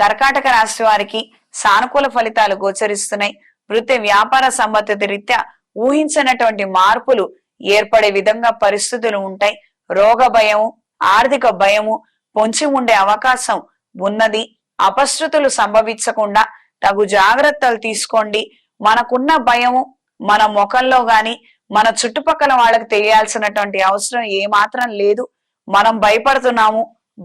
కర్కాటక రాశి వారికి సానుకూల ఫలితాలు గోచరిస్తున్నాయి. వృత్తి వ్యాపార సంబంధిత రీత్యా ఊహించినటువంటి మార్పులు ఏర్పడే విధంగా పరిస్థితులు ఉంటాయి. రోగ భయము ఆర్థిక భయము పొంచి ఉండే అవకాశం ఉన్నది. అపశృతులు సంభవించకుండా తగు జాగ్రత్తలు తీసుకోండి. మనకున్న భయము మన ముఖంలో గాని మన చుట్టుపక్కల వాళ్ళకి తెలియాల్సినటువంటి అవసరం ఏమాత్రం లేదు. మనం భయపడుతున్నాము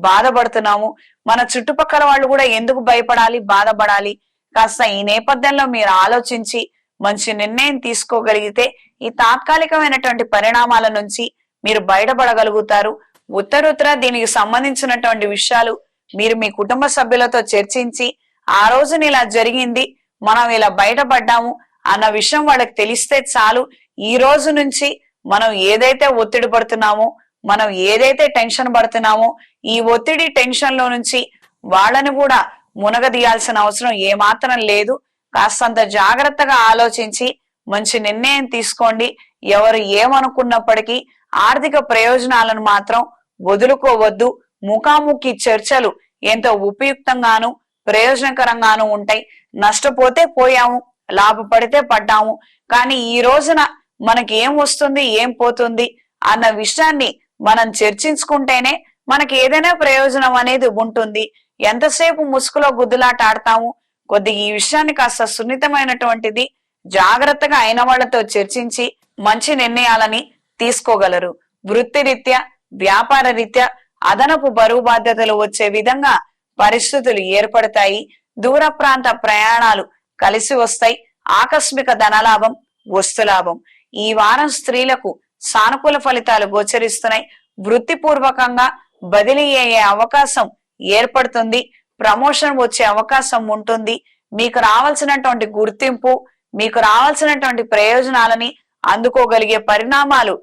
బాధపడుతున్నాము. మన చుట్టుపక్కల వాళ్ళు కూడా ఎందుకు భయపడాలి బాధపడాలి? కాస్త ఈ నేపథ్యంలో మీరు ఆలోచించి మంచి నిర్ణయం తీసుకోగలిగితే ఈ తాత్కాలికమైనటువంటి పరిణామాల నుంచి మీరు బయటపడగలుగుతారు. ఉత్తరుత్తర దీనికి సంబంధించినటువంటి విషయాలు మీరు మీ కుటుంబ సభ్యులతో చర్చించి ఆ రోజున ఇలా జరిగింది మనం ఇలా బయటపడ్డాము అన్న విషయం వాళ్ళకి తెలిస్తే చాలు. ఈ రోజు నుంచి మనం ఏదైతే ఒత్తిడి పడుతున్నామో మనం ఏదైతే టెన్షన్ పడుతున్నామో ఈ ఒత్తిడి టెన్షన్లో నుంచి వాళ్ళని కూడా మునగదీయాల్సిన అవసరం ఏమాత్రం లేదు. కాస్తంత జాగ్రత్తగా ఆలోచించి మంచి నిర్ణయం తీసుకోండి. ఎవరు ఏమనుకున్నప్పటికీ ఆర్థిక ప్రయోజనాలను మాత్రం వదులుకోవద్దు. ముఖాముఖి చర్చలు ఎంతో ఉపయుక్తంగాను ప్రయోజనకరంగాను ఉంటాయి. నష్టపోతే పోయాము లాభపడితే పడ్డాము. కానీ ఈ రోజున మనకి ఏం వస్తుంది ఏం పోతుంది అన్న విషయాన్ని మనం చర్చించుకుంటేనే మనకి ఏదైనా ప్రయోజనం అనేది ఉంటుంది. ఎంతసేపు ముసుగులో గుద్దులాట ఆడతాము? కొద్దిగా ఈ విషయాన్ని కాస్త సున్నితమైనటువంటిది జాగ్రత్తగా అయిన వాళ్ళతో చర్చించి మంచి నిర్ణయాలని తీసుకోగలరు. వృత్తిరీత్యా వ్యాపార రీత్యా అదనపు బరువు బాధ్యతలు వచ్చే విధంగా పరిస్థితులు ఏర్పడతాయి. దూర ప్రాంత ప్రయాణాలు కలిసి వస్తాయి. ఆకస్మిక ధనలాభం వస్తులాభం. ఈ వారం స్త్రీలకు సానుకూల ఫలితాలు గోచరిస్తున్నాయి. వృత్తిపూర్వకంగా బదిలీ అయ్యే అవకాశం ఏర్పడుతుంది. ప్రమోషన్ వచ్చే అవకాశం ఉంటుంది. మీకు రావాల్సినటువంటి గుర్తింపు మీకు రావాల్సినటువంటి ప్రయోజనాలని అందుకోగలిగే పరిణామాలు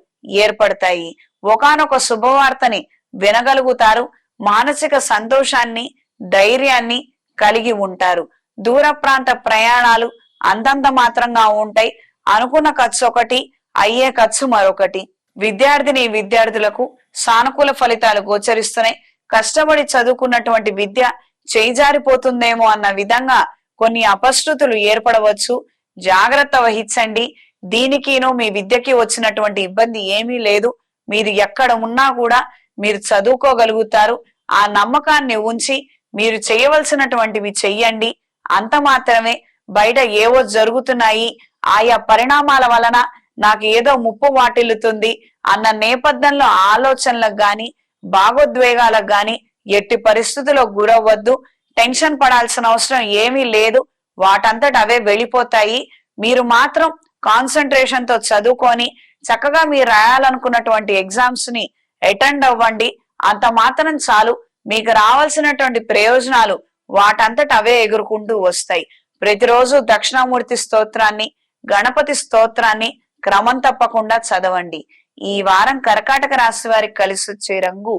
ఏర్పడతాయి. ఒకానొక శుభవార్తని వినగలుగుతారు. మానసిక సంతోషాన్ని ధైర్యాన్ని కలిగి ఉంటారు. దూర ప్రాంత ప్రయాణాలు అంతంత మాత్రంగా ఉంటాయి. అనుకున్న ఖర్చు ఒకటి అయ్యే ఖర్చు మరొకటి. విద్యార్థిని విద్యార్థులకు సానుకూల ఫలితాలు గోచరిస్తున్నాయి. కష్టపడి చదువుకున్నటువంటి విద్య చేజారిపోతుందేమో అన్న విధంగా కొన్ని అపశృతులు ఏర్పడవచ్చు. జాగ్రత్త వహించండి. దీనికిను మీ విద్యకి వచ్చినటువంటి ఇబ్బంది ఏమీ లేదు. మీరు ఎక్కడ ఉన్నా కూడా మీరు చదువుకోగలుగుతారు. ఆ నమ్మకాన్ని ఉంచి మీరు చేయవలసినటువంటివి చెయ్యండి. అంత మాత్రమే. బయట ఏవో జరుగుతున్నాయి. ఆయా పరిణామాల వలన నాకు ఏదో ముప్పు వాటిల్లుతుంది అన్న నేపథ్యంలో ఆలోచనలకు గాని భావోద్వేగాలకు గాని ఎట్టి పరిస్థితుల్లో గురవ్వద్దు. టెన్షన్ పడాల్సిన అవసరం ఏమీ లేదు. వాటంతట అవే వెళ్ళిపోతాయి. మీరు మాత్రం కాన్సన్ట్రేషన్తో చదువుకొని చక్కగా మీరు రాయాలనుకున్నటువంటి ఎగ్జామ్స్ని అటెండ్ అవ్వండి. అంత మాత్రం చాలు. మీకు రావాల్సినటువంటి ప్రయోజనాలు వాటంతట అవే ఎగురుకుంటూ వస్తాయి. ప్రతిరోజు దక్షిణామూర్తి స్తోత్రాన్ని గణపతి స్తోత్రాన్ని క్రమం తప్పకుండా చదవండి. ఈ వారం కర్కాటక రాశి వారికి కలిసొచ్చే రంగు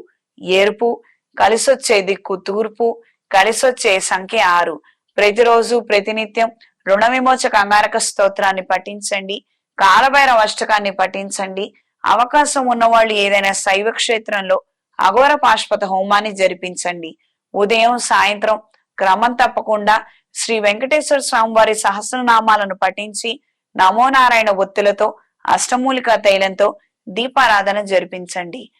ఎరుపు కలిసొచ్చే దిక్కు తూర్పు కలిసొచ్చే సంఖ్య ఆరు. ప్రతిరోజు ప్రతినిత్యం రుణ విమోచక అంగారక స్తోత్రాన్ని పఠించండి. కాలభైరవ అష్టకాన్ని పఠించండి. అవకాశం ఉన్నవాళ్ళు ఏదైనా శైవ క్షేత్రంలో అఘోర పాశ్వత హోమాన్ని జరిపించండి. ఉదయం సాయంత్రం క్రమం తప్పకుండా శ్రీ వెంకటేశ్వర స్వామి వారి సహస్రనామాలను పఠించి నమో నారాయణ ఒత్తులతో అష్టమూలిక తైలంతో దీపారాధన జరిపించండి.